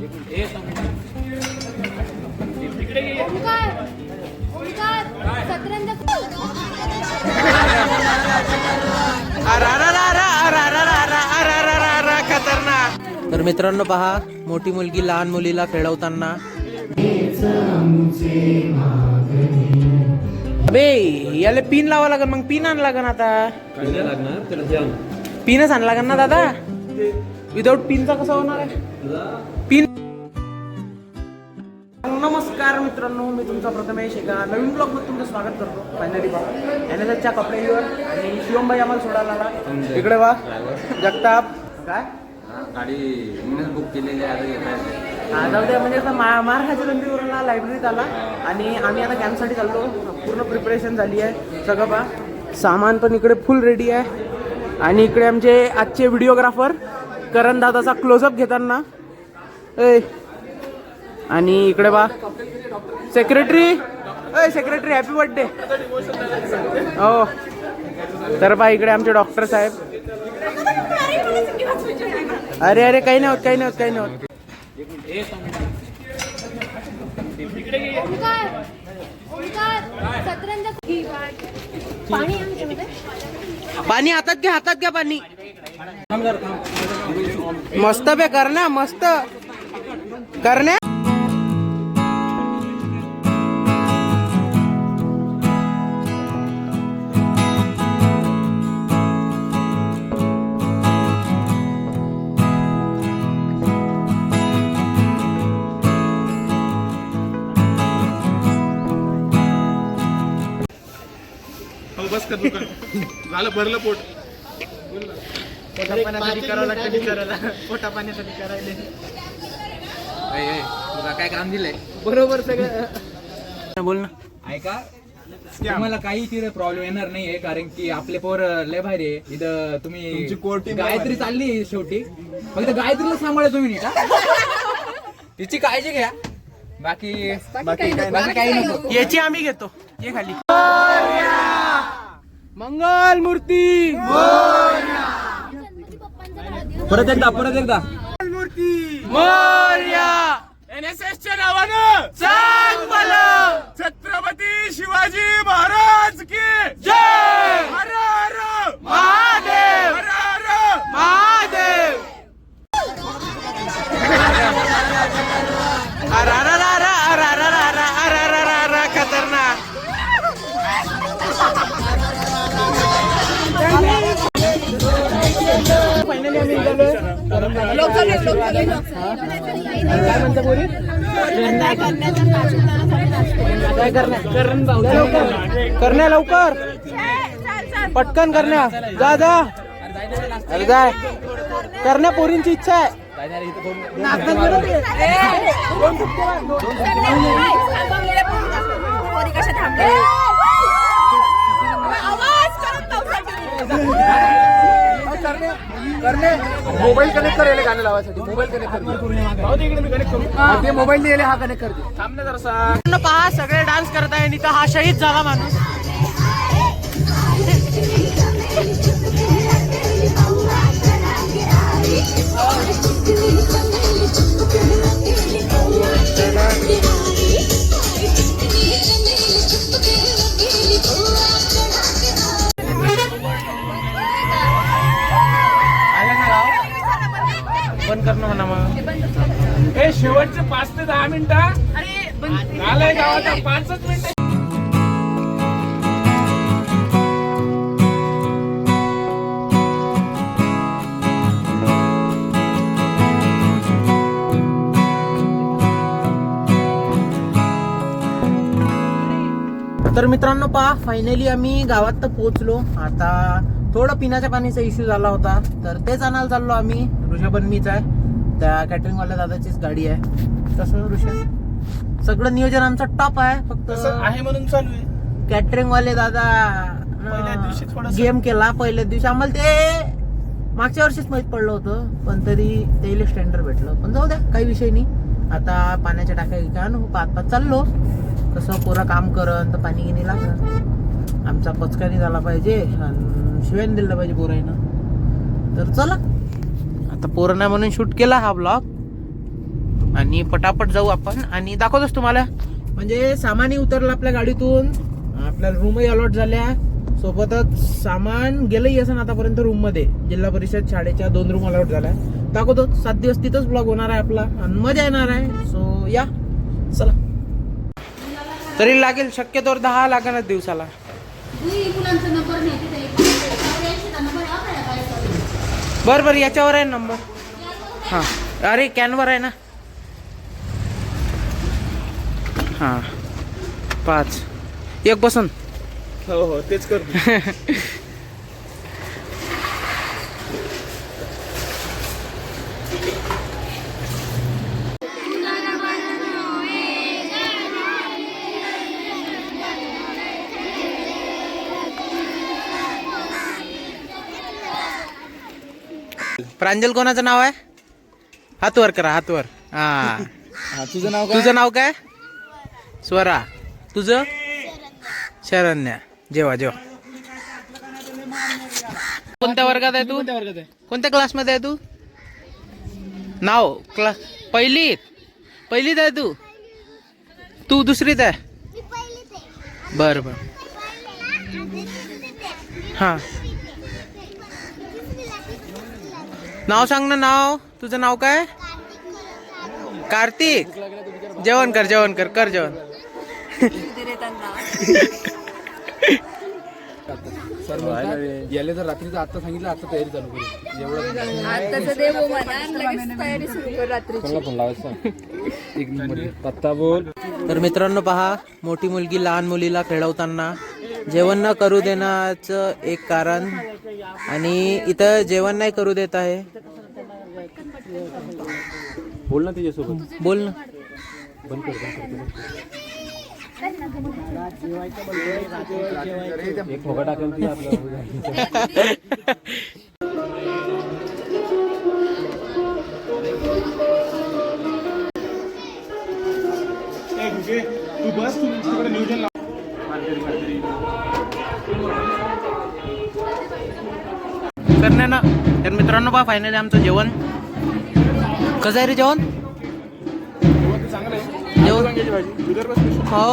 तर मित्रांनो पहा मोठी मुलगी लहान मुलीला खेळवताना. अबे याला पिन लावा लागेल मग पिन आण लागेल आता. पिनच आण लागेल ना दादा. विदाऊट पिनचा कसा होणार आहे? पिन मित्रांनो मी तुमचा प्रथमेश एका नवीन ब्लॉगमध्ये तुमचं स्वागत करतो. फायनली पहा. एन एस एसच्या कपड्यावर आणि शिवमबाई आम्हाला सोडायला आला इकडे वा जगताप. काय? गाडी मीनच बुक केलेली आहे आता जाऊ द्या म्हणजे आता मा महाराष्ट्राच्या लायब्ररीत आला. आणि आम्ही आता कॅम्पसाठी चाललो. पूर्ण प्रिपरेशन झाली आहे. सगळं पा सामान पण इकडे फुल रेडी आहे. आणि इकडे आमचे आजचे व्हिडिओग्राफर करण दादाचा क्लोजअप घेताना. ए आणि इकडे बा. सेक्रेटरी अय सेक्रेटरी हॅपी बर्थडे हो. तर बा इकडे आमचे डॉक्टर साहेब. अरे अरे काही नाही होत काही नाही होत काही नाही होत. पाणी पाणी हातात घ्या हातात घ्या पाणी. मस्त बे करण्या मस्त. करण्या कर दुकान. झालं भरलं पोट. पाण्यासाठी करावं लागतं बिचारायला पोटा पाण्यासाठी करायला. तुला काय काम दिलंय? बरोबर सगळं. बोल ना. ऐका तुम्हाला काही तिथे प्रॉब्लेम येणार नाहीये कारण की आपले पोर लय भारी आहे. इथं तुमची core तुम्ही team गायत्री चालली शेवटी. फक्त गायत्रीला सांभाळा तुम्ही नीट हा? तिची काळजी घ्या. बाकी बाकी काय बाकी काही नको. याची आम्ही घेतो. ये खाली. मंगल मूर्ती परत एकदा परत एकदा. मोर्या. करण्या लवकर. पटकन करण्या. जा जा. अरे जाय करण्या पोरींची इच्छा आहे. मोबाईल गाणं लावायसाठी. मोबाईल कनेक्ट ते मोबाईल हा कनेक्ट करते. पहा सगळे डान्स करत आहे इथं हा शहीद झाला माणूस. पाचच मिनिटं तर मित्रांनो पहा फायनली आम्ही गावात तर पोहोचलो. आता थोडं पिण्याच्या पाण्याचा इश्यू झाला होता. तर तेच आणायला चाललो आम्ही ऋषभन मीच आहे. त्या कॅटरिंगवाल्या दादाचीच गाडी आहे. कसं ऋषभ. सगळं नियोजन आमचं टॉप आहे. फक्त तसं आहे म्हणून चालू आहे. कॅटरिंग वाले दादा पहिल्या दिवशी थोडंसं- गेम केला. पहिल्या दिवशी आम्हाला ते मागच्या वर्षीच माहीत पडलं होतं पण तरी ते स्टँडर्ड भेटलं. पण जाऊ द्या काही विषय नाही. आता पाण्याच्या टाक्या का पाच पाच चाललो. कसं पोरं काम करन तर पाणी गिनी लागलं आमचा पचकानी झाला पाहिजे आणि शिवायन दिलं पाहिजे पोराईनं तर चला. आता पोरं नाही म्हणून शूट केला हा ब्लॉग आणि पटापट जाऊ आपण. आणि दाखवतोच तुम्हाला. म्हणजे सामानही उतरलं आपल्या गाडीतून. आपल्याला रूमही अलॉट झाल्या. सोबतच सामान गेलंही असं आतापर्यंत रूममध्ये जिल्हा परिषद शाळेच्या दोन रूम अलॉट झाल्या. दाखवतो. सात दिवस तिथंच ब्लॉग होणार आहे आपला. आणि मजा येणार आहे. सो या. चला. तरी लागेल शक्यतोवर दहा लागणार दिवसाला. बर बर. बरं बरं याच्यावर आहे नंबर हां. अरे कॅनवर आहे ना. हां. पाच. एक बसन. हो हो तेच करतो प्रांजल कोणाचं नाव आहे? हात वर करा हात वर हा तुझं नाव तुझं नाव काय? स्वरा तुझं? शरण्या. जेवा जेवा. कोणत्या वर्गात आहे तू? कोणत्या वर्गात आहे? कोणत्या क्लासमध्ये आहे तू? नाव क्लास पहिलीत. पहिलीत आहे तू? तू दुसरीत आहे? बर बर. हां. नाव सांग ना नाव. तुझं नाव काय? कार्तिक. जेवण कर जेवण कर कर जेवण. सर म्हणतात याले जर रात्रीचं आता सांगितलं आता तयारी चालू करू. एवढं आताच देव म्हणा आणि लगेच तयारी सुरू कर रात्रीची. फोन लावायचा? एक नंबर पत्ता बोल. तर मित्रांनो पहा मोठी मुलगी लहान मुलीला खेळवताना जेवण न करू देण्याचं एक कारण आणि इथं जेवण नाही करू देत आहे. बोल ना तिच्यासोबत. बोल ना. एक टाकेल ती बस तू तिकडे नियोजन लाव करणे ना तर मित्रांनो पहा फायनली आमचं जेवण. कसं आहे रे जेवण? चांगलं आहे. जेवण? विदर्भ स्पेशल हो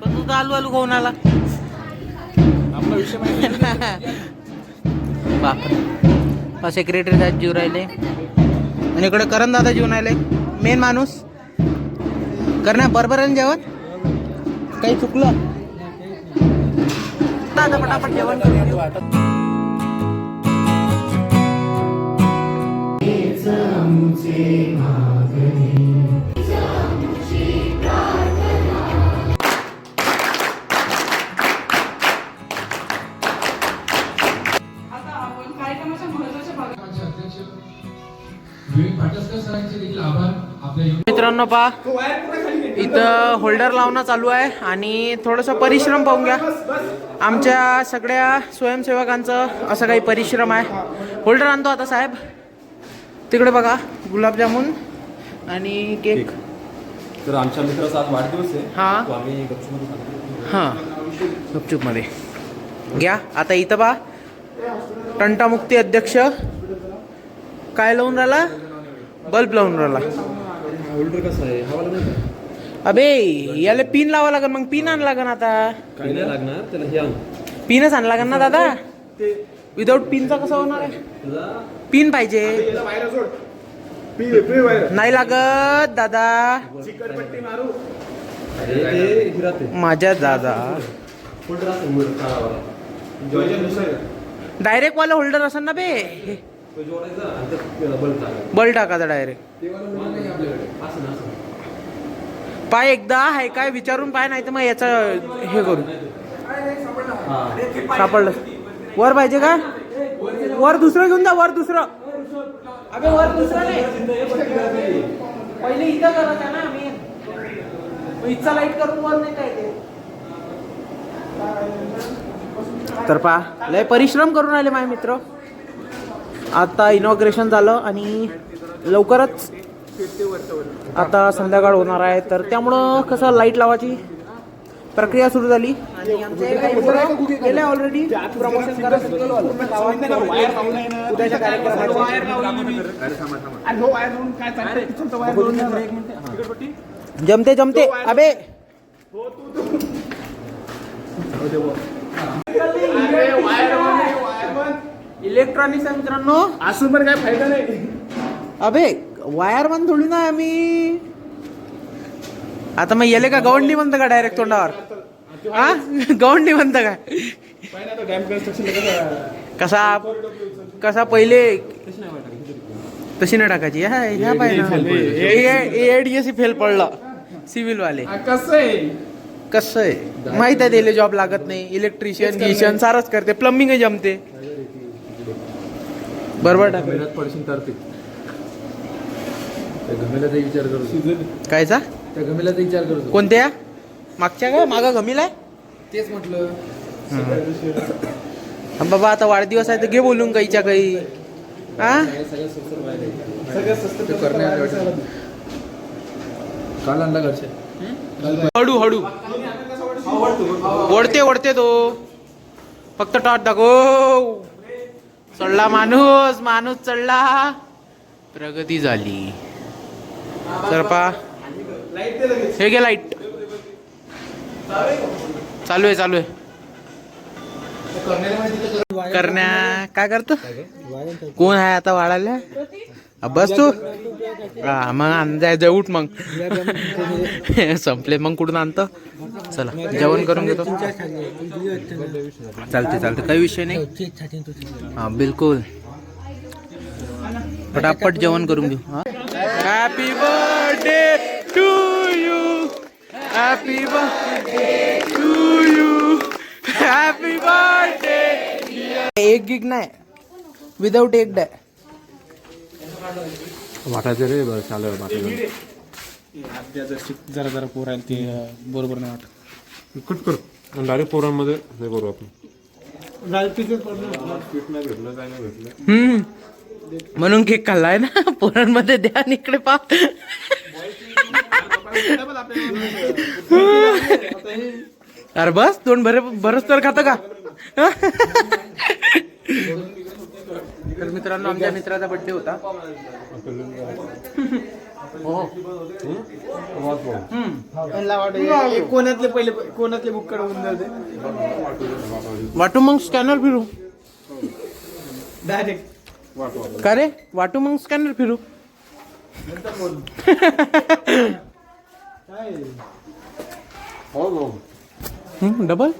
पण तू तर आलू आलू खाऊन आला. आपला विषय माहिती आहे. बापरे. सेक्रेटरी साहेब जीव राहिले. आणि इकडे करण दादा जीवन राहिले. मेन माणूस. करण्या बरोबर आहे ना जेवण? काही चुकलं? दादा पटापट जेवण करून घेऊ. मित्रांनो पहा. इथं होल्डर लावणं चालू आहे आणि थोडंसं परिश्रम पाहून घ्या. आमच्या सगळ्या स्वयंसेवकांचं असं काही परिश्रम आहे. होल्डर आणतो आता साहेब. तिकडे बघा गुलाबजामुन आणि केक. तर आमच्या मित्राचा आज वाढदिवस आहे. हा. हां. गुपचूपमध्ये. घ्या. आता इथं बा टंटामुक्ती अध्यक्ष. काय लावून राहिला? बल्ब लावून राहिला. होल्डर कसं आहे? हवा लागणार अबे याला पिन लावा लागेल मग पिन आण लागन आता. काही नाही लागणार त्याला हे आण. पिनच आण लागन ना दादा. विदाऊट पिनचा कसं होणार आहे? पिन पाहिजे. याला बाहेर सोड पी पी बाहेर नाही लागत दादा. चिकटपट्टी मारू. अरे ते हिरात आहे माझ्या दादा. होल्डर काळावाला डायरेक्ट वाला होल्डर असेल ना बे. बल टाकायचा डायरेक्ट पाय एकदा आहे काय विचारून पाय नाही तर मग याचा हे करू. सापडलं. वर पाहिजे का? वर दुसरं घेऊन जा वर दुसरं. अबे वर दुसरं नाही. पहिले इथं करत आहे ना आम्ही. मग इथचा लाइट करून वर नाही काय ते. तर पा लय परिश्रम करून आले माझे मित्र. आता इनॉग्रेशन झालं आणि लवकरच आता संध्याकाळ होणार आहे. तर त्यामुळं कसं लाइट लावायची प्रक्रिया सुरू झाली. ऑलरेडी प्रमोशन जमते जमते. अबे! इलेक्ट्रॉनिक्स आहे मित्रांनो. असून पण काय फायदा नाही. अबे वायरमन थोडी ना आम्ही. आता मग येले का? गवंडी म्हणतं का डायरेक्ट तोंडावर? हा? गवंडी म्हणतं का? कसा कसा पहिले तशी नाही टाकायची. ह्या ह्या पाहिजे फेल पडला. सिव्हिल वाले. कसं आहे? कसं आहे? माहीत आहे त्याला जॉब लागत नाही. इलेक्ट्रिशियन गिशियन सारच करते. प्लंबिंग जमते. बरोबर. टाक पडशील तर ते. त्या गमेला ते विचार करतो कायचा? त्या गमेला ते विचार करतो कोणत्या? मागच्या का? मागा गमीला तेच म्हटलं. हा. बाबा आता वाढदिवस आहे तर घे बोलून काहीच्या काही. हा ते करण्यात वाटतं. काल आणला घरचे. हळू हळू. ओढते ओढते तो. फक्त टॉट दाखव. चढला माणूस माणूस चढला. प्रगती झाली. तर पा. हे गे लाइट चालू आहे चालू आहे. करण्या काय करतो? कोण आहे आता वाढायला? बस तू. हा मग जायचं उठ मग. संपले मग कुठून आणतं? चला जेवण करून घेतो. चालते चालते काही विषय नाही. हा बिलकुल. पटापट जेवण करून घेऊ happy birthday to you happy birthday to you happy birthday एक गिग नाही. विदाऊट एक डाय वाटायचं रे बरं चालेल बाकी जरा जरा पोर आहे ते बरोबर नाही वाटत. कट कर. डायरेक्ट पोरांमध्ये हे करू आपण. हम्म. म्हणून केक खाल्लाय ना. पोरांमध्ये द्या इकडे पा अरे बस दोन भरे बरच तर खातं का? तर मित्रांनो आमच्या मित्राचा बर्थडे होता. कोणातले पहिले कोणातले बुक कडवून जाते वाटू मग स्कॅनर फिरू. डायरेक्ट का रे? वाटू मग स्कॅनर फिरू. हम्म, डबल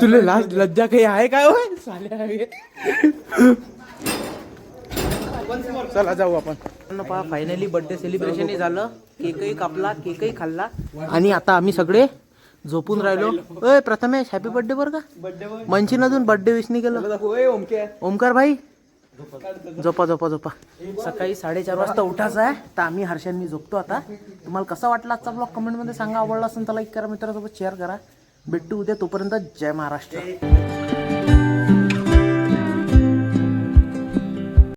तुला लास्ट लज्जा काही आहे काय होय चला जाऊ आपण. पहा फायनली बर्थडे सेलिब्रेशन झालं. केकही कापला केकही खाल्ला. आणि आता आम्ही सगळे झोपून राहिलो. ओय प्रथमेश हॅपी बर्थडे बरं का? मंचीन अजून बर्थडे विश नाही केलं. ओमकार. भाई. झोपा. झोपा झोपा सकाळी साडेचार वाजता उठायचं आहे. तर आम्ही हर्षन मी झोपतो आता. तुम्हाला कसा वाटला आजचा ब्लॉग कमेंटमध्ये सांगा. आवडला असेल तर लाईक करा मित्रासोबत शेअर करा. भेटू उद्या तोपर्यंत जय महाराष्ट्र.